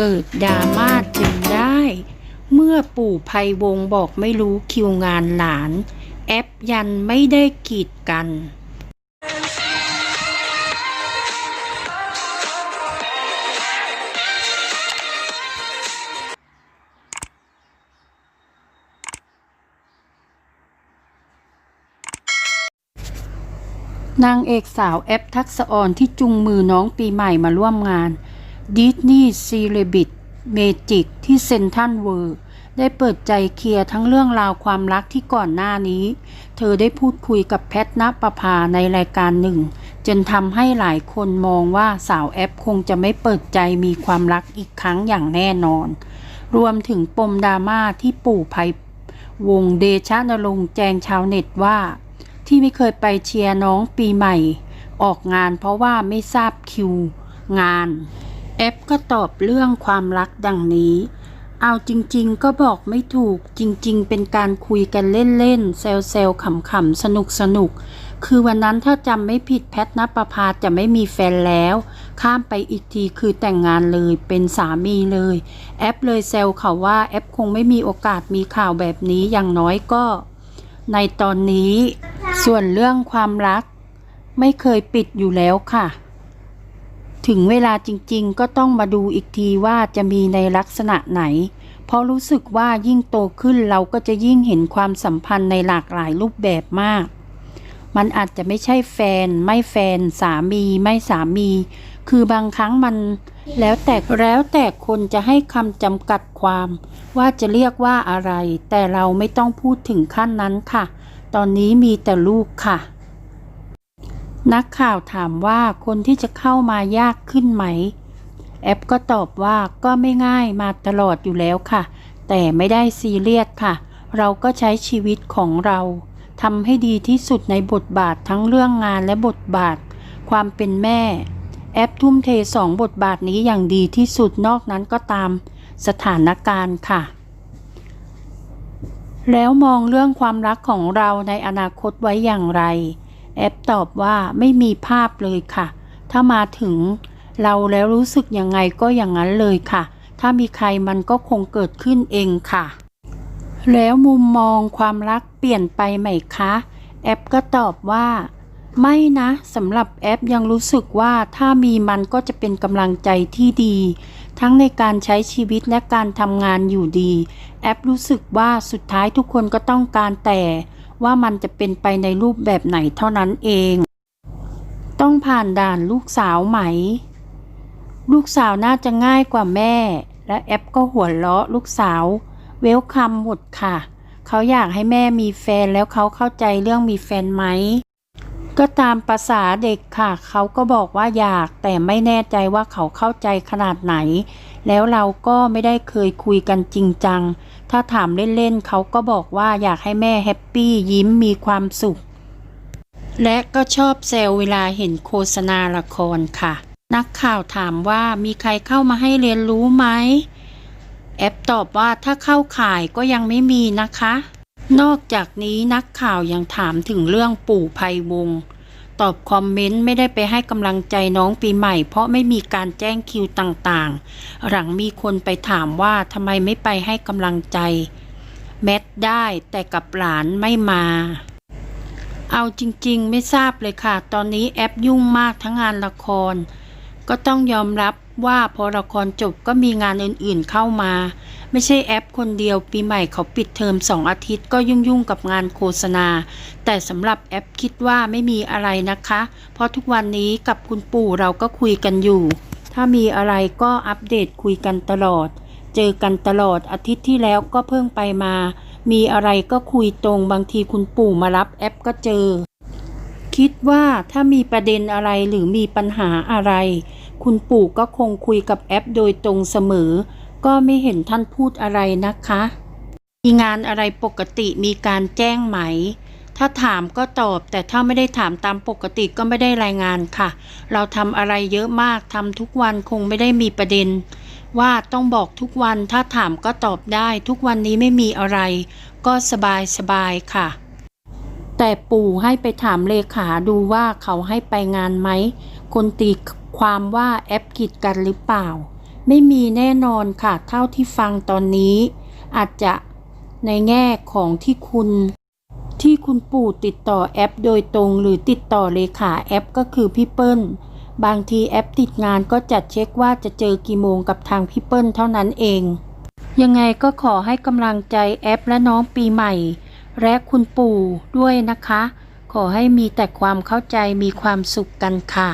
เกิดดราม่าจึงได้ เมื่อปู่ภัยวงบอกไม่รู้คิวงานหลาน แอปยันไม่ได้กีดกันนางเอกสาวแอปทักษออนที่จุงมือน้องปีใหม่มาร่วมงาน ดิสนีย์ซีเรบิ t เมจิกที่เซนทันเวิร์ได้เปิดใจเคลียร์ทั้งเรื่องราวความรักที่ก่อนหน้านี้ เธอได้พูดคุยกับแพทณประภาในรายการหนึ่ง จนทำให้หลายคนมองว่าสาวแอปคงจะไม่เปิดใจมีความรักอีกครั้งอย่างแน่นอน รวมถึงปมดราม่าที่ปู่ภัยวงเดชะนรงค์แจงชาวเน็ตว่า ที่ไม่เคยไปเชียร์น้องปีใหม่ ออกงานเพราะว่าไม่ทราบคิวงาน แอปก็ตอบเรื่องความรักดังนี้ เอาจริง ๆ ก็บอกไม่ถูก จริง ๆ เป็นการคุยกันเล่นๆแซวๆขำๆ สนุกๆคือวันนั้นถ้าจำไม่ผิดแพทนประภาจะไม่มีแฟนแล้ว ข้ามไปอีกทีคือแต่งงานเลย เป็นสามีเลย แอปเลยแซวเขาว่าแอปคงไม่มีโอกาสมีข่าวแบบนี้อย่างน้อยก็ ในตอนนี้ ส่วนเรื่องความรัก ไม่เคยปิดอยู่แล้วค่ะ ถึงเวลาจริงๆ ก็ต้องมาดูอีกทีว่าจะมีในลักษณะไหน เพราะรู้สึกว่ายิ่งโตขึ้นเราก็จะยิ่งเห็นความสัมพันธ์ในหลากหลายรูปแบบมาก มันอาจจะไม่ใช่แฟน ไม่แฟน สามีไม่สามี คือบางครั้งมัน แล้วแต่แล้วแต่คนจะให้คำจำกัดความ ว่าจะเรียกว่าอะไร แต่เราไม่ต้องพูดถึงขั้นนั้นค่ะ ตอนนี้มีแต่ลูกค่ะ นักข่าวถามว่าคนที่จะเข้ามายากขึ้นไหม แอปก็ตอบว่าก็ไม่ง่ายมาตลอดอยู่แล้วค่ะ แต่ไม่ได้ซีเรียสค่ะ เราก็ใช้ชีวิตของเราทำให้ดีที่สุดในบทบาททั้งเรื่องงานและบทบาท ความเป็นแม่ แอปทุ่มเทสองบทบาทนี้อย่างดีที่สุดนอกนั้นก็ตามสถานการณ์ค่ะ แล้วมองเรื่องความรักของเราในอนาคตไว้อย่างไร แอปตอบว่าไม่มีภาพเลยค่ะ ถ้ามาถึงเราแล้วรู้สึกยังไงก็อย่างนั้นเลยค่ะ ถ้ามีใครมันก็คงเกิดขึ้นเองค่ะ แล้วมุมมองความรักเปลี่ยนไปไหมคะ แอปก็ตอบว่า ไม่นะสำหรับแอปยังรู้สึกว่าถ้ามีมันก็จะเป็นกำลังใจที่ดี ทั้งในการใช้ชีวิตและการทำงานอยู่ดี แอปรู้สึกว่าสุดท้ายทุกคนก็ต้องการแต่ ว่ามันจะเป็นไปในรูปแบบไหนเท่านั้นเอง ต้องผ่านด่านลูกสาวไหม ลูกสาวน่าจะง่ายกว่าแม่ และแอปก็หัวเราะลูกสาว เวลคัมหมดค่ะ เขาอยากให้แม่มีแฟนแล้วเขาเข้าใจเรื่องมีแฟนไหม ก็ตามภาษาเด็กค่ะ เขาก็บอกว่าอยากแต่ไม่แน่ใจว่าเขาเข้าใจขนาดไหน แล้วเราก็ไม่ได้เคยคุยกันจริงจัง ถ้าถามเล่นๆเขาก็บอกว่าอยากให้แม่แฮปปี้ยิ้มมีความสุข และก็ชอบแซวเวลาเห็นโฆษณาละครค่ะ นักข่าวถามว่ามีใครเข้ามาให้เรียนรู้ไหมแอปตอบว่าถ้าเข้าข่ายก็ยังไม่มีนะคะ นอกจากนี้นักข่าวยังถามถึงเรื่องปู่ภัยวง ตอบคอมเมนต์ไม่ได้ไปให้กำลังใจน้องปีใหม่ เพราะไม่มีการแจ้งคิวต่างๆ หลังมีคนไปถามว่าทำไมไม่ไปให้กำลังใจ แมทได้แต่กับหลานไม่มา เอาจริงๆ ไม่ทราบเลยค่ะ ตอนนี้แอปยุ่งมากทั้งงานละคร ก็ต้องยอมรับ ว่าพอละครจบก็มีงานอื่นๆเข้ามา ไม่ใช่แอปคนเดียวปีใหม่เขาปิดเทอมสองอาทิตย์ก็ยุ่งๆกับงานโฆษณา แต่สำหรับแอปคิดว่าไม่มีอะไรนะคะ เพราะทุกวันนี้กับคุณปู่เราก็คุยกันอยู่ ถ้ามีอะไรก็อัปเดตคุยกันตลอด เจอกันตลอดอาทิตย์ที่แล้วก็เพิ่งไปมา มีอะไรก็คุยตรงบางทีคุณปู่มารับแอปก็เจอ คิดว่าถ้ามีประเด็นอะไรหรือมีปัญหาอะไร คุณปู่ก็คงคุยกับแอปโดยตรงเสมอ ก็ไม่เห็นท่านพูดอะไรนะคะ มีงานอะไรปกติมีการแจ้งไหม ถ้าถามก็ตอบ แต่ถ้าไม่ได้ถามตามปกติก็ไม่ได้รายงานค่ะ เราทำอะไรเยอะมากทำทุกวันคงไม่ได้มีประเด็น ว่าต้องบอกทุกวันถ้าถามก็ตอบได้ ทุกวันนี้ไม่มีอะไร ก็สบายสบายๆค่ะ แต่ปู่ให้ไปถามเลขาดูว่าเขาให้ไปงานไหม คนตีความว่าแอปกีดกันหรือเปล่า ไม่มีแน่นอนค่ะ เท่าที่ฟังตอนนี้ อาจจะในแง่ของที่คุณที่คุณปู่ติดต่อแอปโดยตรงหรือติดต่อเลขาแอปก็คือพี่เปิ้ล บางทีแอปติดงานก็จัดเช็คว่าจะเจอกี่โมงกับทางพี่เปิ้ลเท่านั้นเอง ยังไงก็ขอให้กำลังใจแอปและน้องปีใหม่ และคุณปู่ด้วยนะคะ ขอให้มีแต่ความเข้าใจมีความสุขกันค่ะ